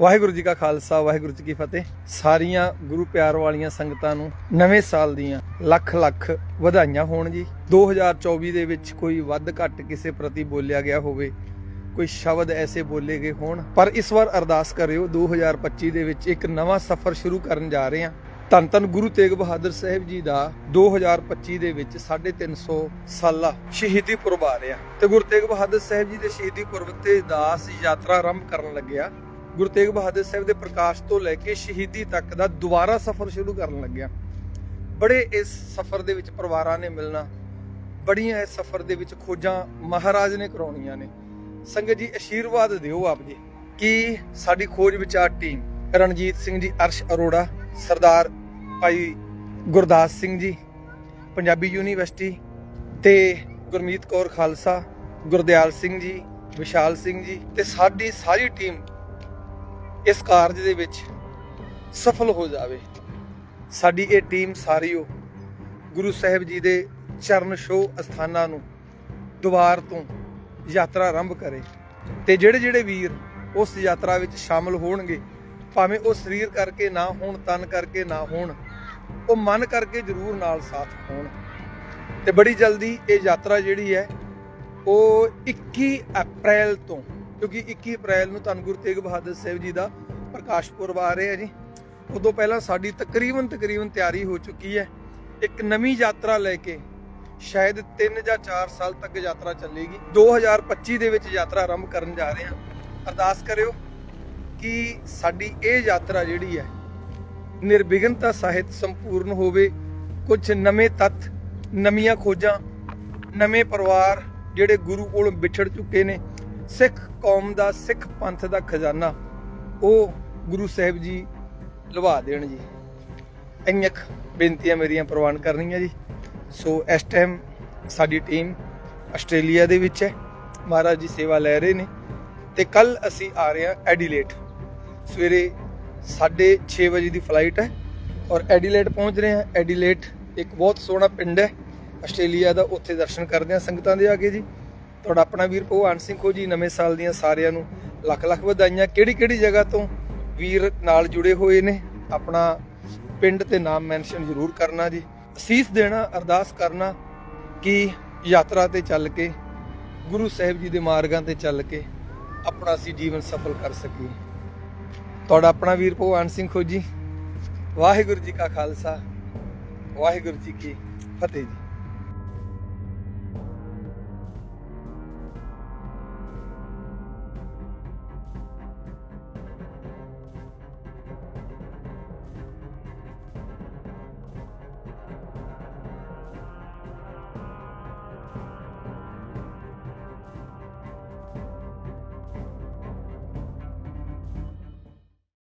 ਵਾਹਿਗੁਰੂ ਜੀ ਕਾ ਖਾਲਸਾ, ਵਾਹਿਗੁਰੂ ਜੀ ਕੀ ਫਤਿਹ। ਸਾਰੀਆਂ ਗੁਰੂ ਪਿਆਰ ਵਾਲੀਆਂ ਸੰਗਤਾਂ ਨੂੰ ਨਵੇਂ ਸਾਲ ਦੀਆਂ ਲੱਖ ਲੱਖ ਵਧਾਈਆਂ ਹੋਣ ਜੀ। 2024 ਦੇ ਵਿੱਚ ਕੋਈ ਵੱਧ ਘੱਟ ਕਿਸੇ ਪ੍ਰਤੀ ਬੋਲਿਆ ਗਿਆ ਹੋਵੇ, ਕੋਈ ਸ਼ਬਦ ਐਸੇ ਬੋਲੇ ਗਏ ਹੋਣ। ਪਰ ਇਸ ਵਾਰ ਅਰਦਾਸ ਕਰਿਓ 2025 ਦੇ ਵਿੱਚ ਇੱਕ ਨਵਾਂ ਸਫ਼ਰ ਸ਼ੁਰੂ ਕਰਨ ਜਾ ਰਹੇ ਹਾਂ। ਧੰਨ ਧੰਨ ਗੁਰੂ ਤੇਗ ਬਹਾਦਰ ਸਾਹਿਬ ਜੀ ਦਾ 2025 ਦੇ ਵਿੱਚ 350 ਸਾਲਾ ਸ਼ਹੀਦੀ ਪੁਰਬ ਆ ਰਿਹਾ। ਤੇ ਗੁਰੂ ਤੇਗ ਬਹਾਦਰ ਸਾਹਿਬ ਜੀ ਦੇ ਸ਼ਹੀਦੀ ਪੁਰਬ ਤੇ ਦਾਸ ਯਾਤਰਾ ਆਰੰਭ ਕਰਨ ਲੱਗਿਆ। ਗੁਰੂ ਤੇਗ ਬਹਾਦਰ ਸਾਹਿਬ ਦੇ ਪ੍ਰਕਾਸ਼ ਤੋਂ ਲੈ ਕੇ ਸ਼ਹੀਦੀ ਤੱਕ ਦਾ ਦੁਬਾਰਾ ਸਫ਼ਰ ਸ਼ੁਰੂ ਕਰਨ ਲੱਗਿਆ। ਬੜੇ ਇਸ ਸਫ਼ਰ ਦੇ ਵਿੱਚ ਪਰਿਵਾਰਾਂ ਨੇ ਮਿਲਣਾ, ਬੜੀਆਂ ਇਸ ਸਫ਼ਰ ਦੇ ਵਿੱਚ ਖੋਜਾਂ ਮਹਾਰਾਜ ਨੇ ਕਰਾਉਣੀਆਂ ਨੇ। ਸੰਗਤ ਜੀ, ਅਸ਼ੀਰਵਾਦ ਦਿਓ ਆਪ ਜੀ ਕਿ ਸਾਡੀ ਖੋਜ ਵਿਚਾਰ ਟੀਮ, ਰਣਜੀਤ ਸਿੰਘ ਜੀ, ਅਰਸ਼ ਅਰੋੜਾ, ਸਰਦਾਰ ਭਾਈ ਗੁਰਦਾਸ ਸਿੰਘ ਜੀ, ਪੰਜਾਬੀ ਯੂਨੀਵਰਸਿਟੀ ਤੇ ਗੁਰਮੀਤ ਕੌਰ ਖਾਲਸਾ, ਗੁਰਦਿਆਲ ਸਿੰਘ ਜੀ, ਵਿਸ਼ਾਲ ਸਿੰਘ ਜੀ ਤੇ ਸਾਡੀ ਸਾਰੀ ਟੀਮ ਇਸ ਕਾਰਜ ਦੇ ਵਿੱਚ ਸਫਲ ਹੋ ਜਾਵੇ। ਸਾਡੀ ਇਹ ਟੀਮ ਸਾਰੀ ਉਹ ਗੁਰੂ ਸਾਹਿਬ ਜੀ ਦੇ ਚਰਨ ਛੋਹ ਅਸਥਾਨਾਂ ਨੂੰ ਦੁਬਾਰ ਤੋਂ ਯਾਤਰਾ ਆਰੰਭ ਕਰੇ ਤੇ ਜਿਹੜੇ ਜਿਹੜੇ ਵੀਰ ਉਸ ਯਾਤਰਾ ਵਿੱਚ ਸ਼ਾਮਲ ਹੋਣਗੇ, ਭਾਵੇਂ ਉਹ ਸਰੀਰ ਕਰਕੇ ਨਾ ਹੋਣ, ਤਨ ਕਰਕੇ ਨਾ ਹੋਣ, ਉਹ ਮਨ ਕਰਕੇ ਜ਼ਰੂਰ ਨਾਲ ਸਾਥ ਹੋਣ। ਤੇ ਬੜੀ ਜਲਦੀ ਇਹ ਯਾਤਰਾ ਜਿਹੜੀ ਹੈ, ਉਹ 21 ਅਪ੍ਰੈਲ ਤੋਂ ਕਿਉਂਕਿ 21 ਅਪ੍ਰੈਲ ਨੂੰ ਧੰਨ ਗੁਰੂ ਤੇਗ ਬਹਾਦਰ ਸਾਹਿਬ ਜੀ ਦਾ ਪ੍ਰਕਾਸ਼ ਪੁਰਬ ਆ ਰਿਹਾ ਜੀ। ਉਦੋਂ ਪਹਿਲਾਂ ਸਾਡੀ ਤਕਰੀਬਨ ਤਕਰੀਬਨ ਤਿਆਰੀ ਹੋ ਚੁੱਕੀ ਹੈ। ਇੱਕ ਨਵੀਂ ਯਾਤਰਾ ਲੈ ਕੇ ਸ਼ਾਇਦ 3 ਜਾਂ 4 ਸਾਲ ਤੱਕ ਯਾਤਰਾ ਚੱਲੇਗੀ। 2025 ਦੇ ਵਿੱਚ ਯਾਤਰਾ ਆਰੰਭ ਕਰਨ ਜਾ ਰਹੇ ਹਾਂ। ਅਰਦਾਸ ਕਰਿਓ ਕਿ ਸਾਡੀ ਇਹ ਯਾਤਰਾ ਜਿਹੜੀ ਹੈ, ਨਿਰਵਿਘਨਤਾ ਸਾਹਿਤ ਸੰਪੂਰਨ ਹੋਵੇ। ਕੁਝ ਨਵੇਂ ਤੱਤ ਨਵੀਆਂ ਖੋਜਾਂ, ਨਵੇਂ ਪਰਿਵਾਰ ਜਿਹੜੇ ਗੁਰੂ ਕੋਲ ਵਿਛੜ ਚੁੱਕੇ ਨੇ ਸਿੱਖ ਕੌਮ ਦਾ, ਸਿੱਖ ਪੰਥ ਦਾ ਖਜ਼ਾਨਾ ਉਹ ਗੁਰੂ ਸਾਹਿਬ ਜੀ ਲਵਾ ਦੇਣ ਜੀ। ਇੰਨੀਆਂ ਬੇਨਤੀਆਂ ਮੇਰੀਆਂ ਪ੍ਰਵਾਨ ਕਰਨੀਆਂ ਜੀ। ਸੋ ਇਸ ਟਾਈਮ ਸਾਡੀ ਟੀਮ ਆਸਟ੍ਰੇਲੀਆ ਦੇ ਵਿੱਚ ਹੈ। ਮਹਾਰਾਜ ਜੀ ਸੇਵਾ ਲੈ ਰਹੇ ਨੇ ਤੇ ਕੱਲ ਅਸੀਂ ਆ ਰਹੇ ਹਾਂ ਐਡੀਲੇਟ। ਸਵੇਰੇ 6:30 ਵਜੇ ਦੀ ਫਲਾਈਟ ਹੈ ਔਰ ਐਡੀਲੇਟ ਪਹੁੰਚ ਰਹੇ ਹਾਂ। ਐਡੀਲੇਟ ਇੱਕ ਬਹੁਤ ਸੋਹਣਾ ਪਿੰਡ ਹੈ। ਆਸਟ੍ਰੇਲੀਆ ਦਾ ਉੱਥੇ ਦਰਸ਼ਨ ਕਰਦੇ ਹਾਂ ਸੰਗਤਾਂ ਦੇ ਆ ਕੇ ਜੀ। ਤੁਹਾਡਾ ਆਪਣਾ ਵੀਰ ਭਗਵਾਨ ਸਿੰਘ ਖੋ ਜੀ ਨਵੇਂ ਸਾਲ ਦੀਆਂ ਸਾਰਿਆਂ ਨੂੰ ਲੱਖ ਲੱਖ ਵਧਾਈਆਂ। ਕਿਹੜੀ ਕਿਹੜੀ ਜਗ੍ਹਾ ਤੋਂ ਵੀਰ ਨਾਲ ਜੁੜੇ ਹੋਏ ਨੇ? ਆਪਣਾ ਪਿੰਡ ਤੇ ਨਾਮ ਮੈਂਸ਼ਨ ਜ਼ਰੂਰ ਕਰਨਾ ਜੀ। ਅਸੀਸ ਦੇਣਾ, ਅਰਦਾਸ ਕਰਨਾ ਕਿ ਯਾਤਰਾ ਤੇ ਚੱਲ ਕੇ, ਗੁਰੂ ਸਾਹਿਬ ਜੀ ਦੇ ਮਾਰਗਾਂ ਤੇ ਚੱਲ ਕੇ ਆਪਣਾ ਅਸੀਂ ਜੀਵਨ ਸਫਲ ਕਰ ਸਕੀਏ। ਤੁਹਾਡਾ ਆਪਣਾ ਵੀਰ ਭਗਵਾਨ ਸਿੰਘ ਖੋਜੀ ਵਾਹਿਗੁਰੂ ਜੀ ਕਾ ਖਾਲਸਾ, ਵਾਹਿਗੁਰੂ ਜੀ ਕੀ ਫਤਿਹ ਜੀ।